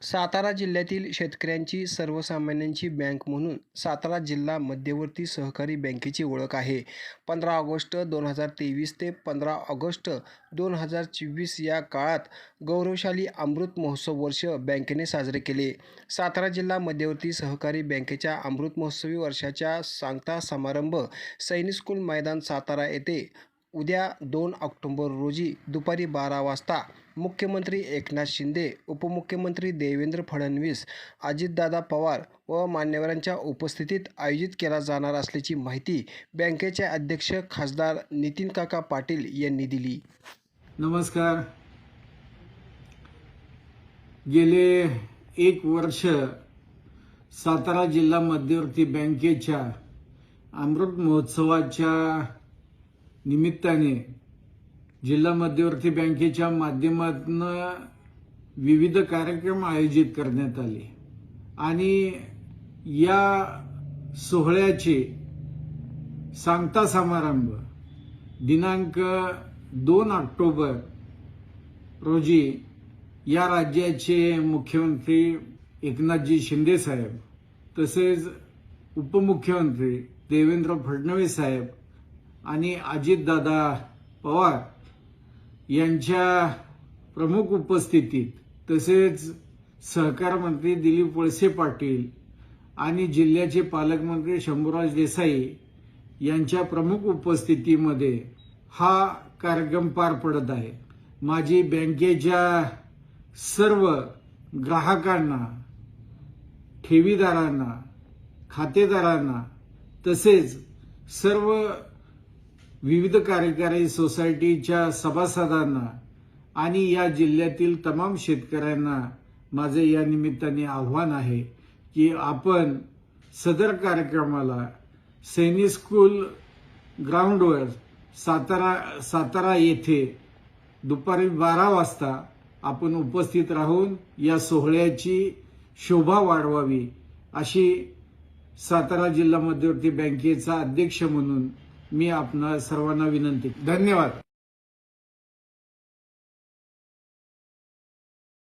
सातारा जिल्ह्यातील शेतकऱ्यांची सर्वसामान्यांची बँक म्हणून सातारा जिल्हा मध्यवर्ती सहकारी बँकेची ओळख आहे. पंधरा ऑगस्ट दोन हजार तेवीस ते पंधरा ऑगस्ट दोन हजार चोवीस या काळात गौरवशाली अमृत महोत्सव वर्ष बँकेने साजरे केले. सातारा जिल्हा मध्यवर्ती सहकारी बँकेच्या अमृत महोत्सवी वर्षाच्या सांगता समारंभ सैनिक स्कूल मैदान सातारा येथे उद्या दोन ऑक्टोबर रोजी दुपारी बारा वाजता मुख्यमंत्री एकनाथ शिंदे उपमुख्यमंत्री देवेंद्र फडणवीस अजितदादा पवार व मान्यवरांच्या उपस्थितीत आयोजित केला जाणार असल्याची माहिती बँकेचे अध्यक्ष खासदार नितीन काका पाटील यांनी दिली. नमस्कार. गेले एक वर्ष सातारा जिल्हा मध्यवर्ती बँकेच्या अमृत महोत्सवाच्या निमित्ताने जिल्हा मध्यवर्ती बँकेच्या माध्यमातून विविध कार्यक्रम आयोजित करण्यात आले. आणि या सोहळ्याचे सांगता समारंभ दिनांक दोन ऑक्टोबर रोजी या राज्याचे मुख्यमंत्री एकनाथजी शिंदे साहेब तसेच उपमुख्यमंत्री देवेंद्र फडणवीस साहेब आणि अजितदादा पवार यांच्या प्रमुख उपस्थितीत तसेच सहकार मंत्री दिलीप वळसे पाटील आणि जिल्ह्याचे पालकमंत्री शंभूराज देसाई यांच्या प्रमुख उपस्थितीमध्ये हा कार्यक्रम पार पडत आहे. माझी बँकेच्या सर्व ग्राहकांना ठेवीदारांना खातेदारांना तसेच सर्व विविध कार्यकारी सोसायटीच्या सभासदांना आणि या जिल्ह्यातील तमाम शेतकऱ्यांना माझे या निमित्ताने आव्हान आहे की आपण सदर कार्यक्रमाला सैनिक स्कूल ग्राउंडवर सातारा सातारा येथे दुपारी बारा वाजता आपण उपस्थित राहून या सोहळ्याची शोभा वाढवावी अशी सातारा जिल्हा मध्यवर्ती बँकेचा अध्यक्ष म्हणून मी आपणा सर्वांना विनंती. धन्यवाद.